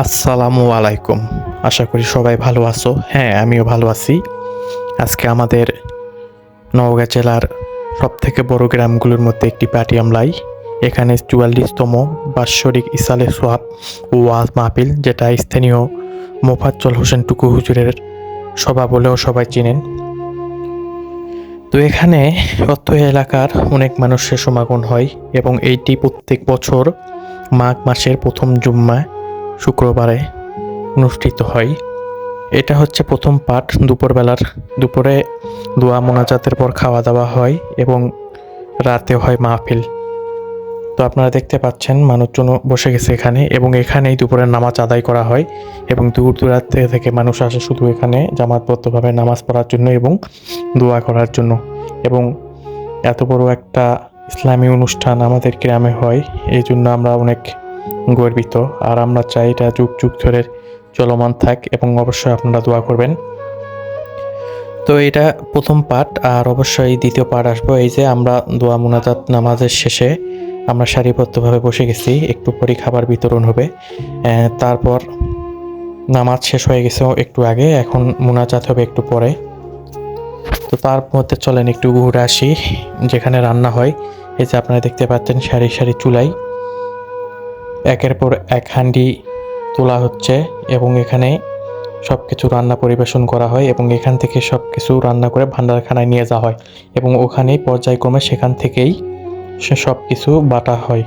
আসসালামু আলাইকুম। আশা করি সবাই ভালো আছো। হ্যাঁ আমিও ভালো আছি। আজকে আমাদের নওগাঁ জেলার সব থেকে বড় গ্রামগুলোর মধ্যে একটি পাটিয়ামলাই এখানে চুয়াল্লিশতম বাৎসরিক ইসালে সোয়াব ওয়াজ মাহফিল, যেটা স্থানীয় মোফাজ্জল হোসেন টুকু হুজুরের সভা বলেও সবাই চেনেন। তো এখানে অত্র এলাকার অনেক মানুষের সমাগম হয় এবং এইটি প্রত্যেক বছর মাঘ মাসের প্রথম জুম্মায় শুক্রবারে অনুষ্ঠিত হয়। এটা হচ্ছে প্রথম পাঠ দুপুরবেলার। দুপুরে দোয়া মোনাজাতের পর খাওয়া দাওয়া হয় এবং রাতে হয় মাহফিল। তো আপনারা দেখতে পাচ্ছেন, মানুষজন বসে গেছে এখানে এবং এখানেই দুপুরের নামাজ আদায় করা হয় এবং দূর দূরান্তে থেকে মানুষ আসে শুধু এখানে জামাতবদ্ধভাবে নামাজ পড়ার জন্য এবং দোয়া করার জন্য। এবং এত বড় একটা ইসলামী অনুষ্ঠান আমাদের গ্রামে হয়, এই জন্য আমরা অনেক গর্বিত। আর আমরা চাই এটা যুগ যুগ ধরে চলমান থাক এবং অবশ্যই আপনারা দোয়া করবেন। তো এটা প্রথম পাঠ, আর অবশ্যই দ্বিতীয় পাঠ আসব। এই যে আমরা দোয়া মুনাজাত নামাজের শেষে আমরা সারিবদ্ধভাবে বসে গেছি, একটু পরে খাবার বিতরণ হবে। তারপর নামাজ শেষ হয়ে গেছে একটু আগে, এখন মুনাজাত হবে একটু পরে। তো তার মধ্যে চলেন একটু ঘুরে আসি, যেখানে রান্না হয়। এই যে আপনারা দেখতে পাচ্ছেন সারি সারি চুলাই। একের পর এক হান্ডি তোলা হচ্ছে এবং এখানে সব কিছু রান্না পরিবেশন করা হয় এবং এখান থেকে সব কিছু রান্না করে ভান্ডারখানায় নিয়ে যাওয়া হয় এবং ওখানেই পর্যায়ক্রমে সেখান থেকেই সে সব কিছু বাটা হয়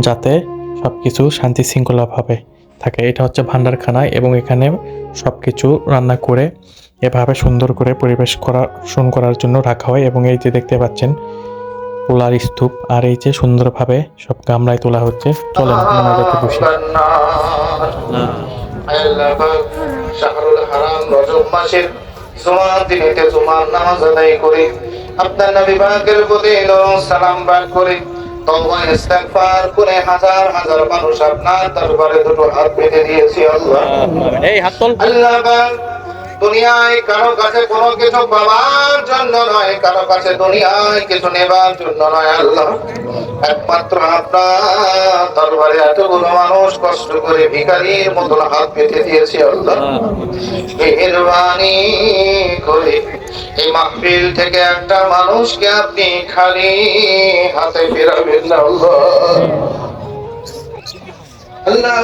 যাতে সব কিছু শান্তি শৃঙ্খলাভাবে থাকে। এটা হচ্ছে ভান্ডারখানা এবং এখানে সব কিছু রান্না করে এভাবে সুন্দর করে পরিবেশ করা শুন করার জন্য রাখা হয় এবং এই যে দেখতে পাচ্ছেন পোলার স্তূপ আর এই যে সুন্দরভাবে সব গামলায় তোলা হচ্ছে। চলেন মোনাজাতে বসি। হারাম রজব মাসের জুমার দিনেতে জুমার নামাজ আদায় করে। আপনার নবী পাকের প্রতি সালাম পাঠ করে। তওবা ইস্তেগফার করে হাজার হাজার মানুষ আপনার দরবারে দুটো হাত পেতে দিয়েছি আল্লাহ। এই হাত আল্লাহ পাক দুনিয়ায় কারও কাছে কোনো কিছু পাওয়ার জন্য নয় কারও কাছে দুনিয়ায় কিছু নেবার জন্য নয় আল্লাহ। একমাত্র আপনার দরবারে এতগুলো মানুষ কষ্ট করে ভিখারির মতন হাত পেতে দিয়েছে আল্লাহ। মেহরবানি করে এই মাহফিল থেকে একটা মানুষকে আপনি খালি হাতে ফেরাবেন না আল্লাহ। আল্লাহ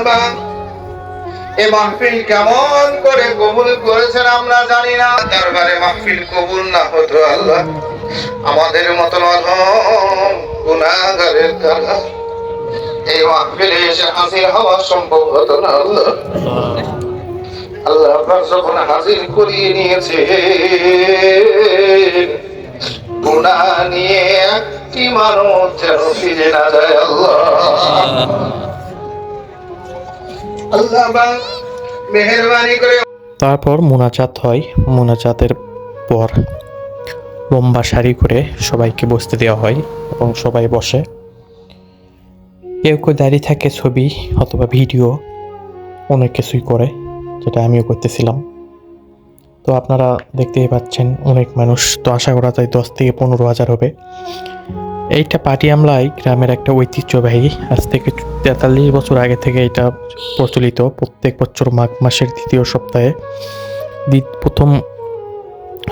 এই মাহফিল কেমন করে কবুল করেছেন আমরা জানি না। দরবারে মাহফিল কবুল না হতো আল্লাহ। আমাদের মতন গুনাহগারের দ্বারা এই মাহফিলে এসে হাজির হওয়া সম্ভব হতো না আল্লাহ। আল্লাহ পাক যখন হাজির করিয়ে নিয়েছে গুনাহ নিয়ে একটি মানুষ যেন ফিরে না যায় আল্লাহ। তারপর মোনাজাত হয়। মোনাজাতের পর লম্বা সারি করে সবাইকে বসতে দেওয়া হয় এবং সবাই বসে। কেউ কেউ দাঁড়িয়ে থাকে ছবি অথবা ভিডিও, অনেক কিছুই করে, যেটা আমিও করতেছিলাম। তো আপনারা দেখতেই পাচ্ছেন অনেক মানুষ, তো আশা করা যায় দশ থেকে পনেরো হাজার হবে। এইটা পাটিয়ামলাই গ্রামের একটা ঐতিহ্যবাহী, আজ থেকে তেতাল্লিশ বছর আগে থেকে এটা প্রচলিত। প্রত্যেক বছর মাঘ মাসের দ্বিতীয় সপ্তাহে প্রথম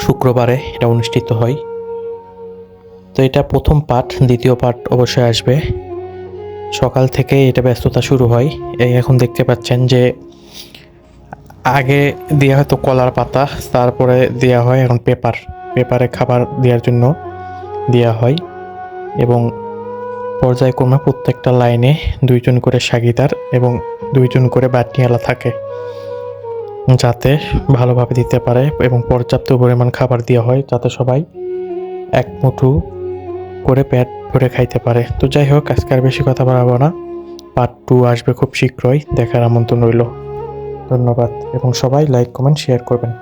শুক্রবারে এটা অনুষ্ঠিত হয়। তো এটা প্রথম পাঠ, দ্বিতীয় পাঠ অবশ্যই আসবে। সকাল থেকে এটা ব্যস্ততা শুরু হয়। এই এখন দেখতে পাচ্ছেন যে আগে দেওয়া হয়তো কলার পাতা, তারপরে দেওয়া হয় এখন পেপার। পেপারে খাবার দেওয়ার জন্য দেওয়া হয় এবং পর্যায়ক্রমে প্রত্যেকটা লাইনে দুইজন করে সাগিদার এবং দুইজন করে বাটনিয়ালা থাকে, যাতে ভালোভাবে দিতে পারে এবং পর্যাপ্ত পরিমাণ খাবার দেওয়া হয় যাতে সবাই এক মুঠো করে পেট ভরে খাইতে পারে। তো যাই হোক, আজকে আর বেশি কথা বাড়াবো না। পার্ট টু আসবে খুব শীঘ্রই, দেখার আমন্ত্রণ রইল। ধন্যবাদ এবং সবাই লাইক কমেন্ট শেয়ার করবেন।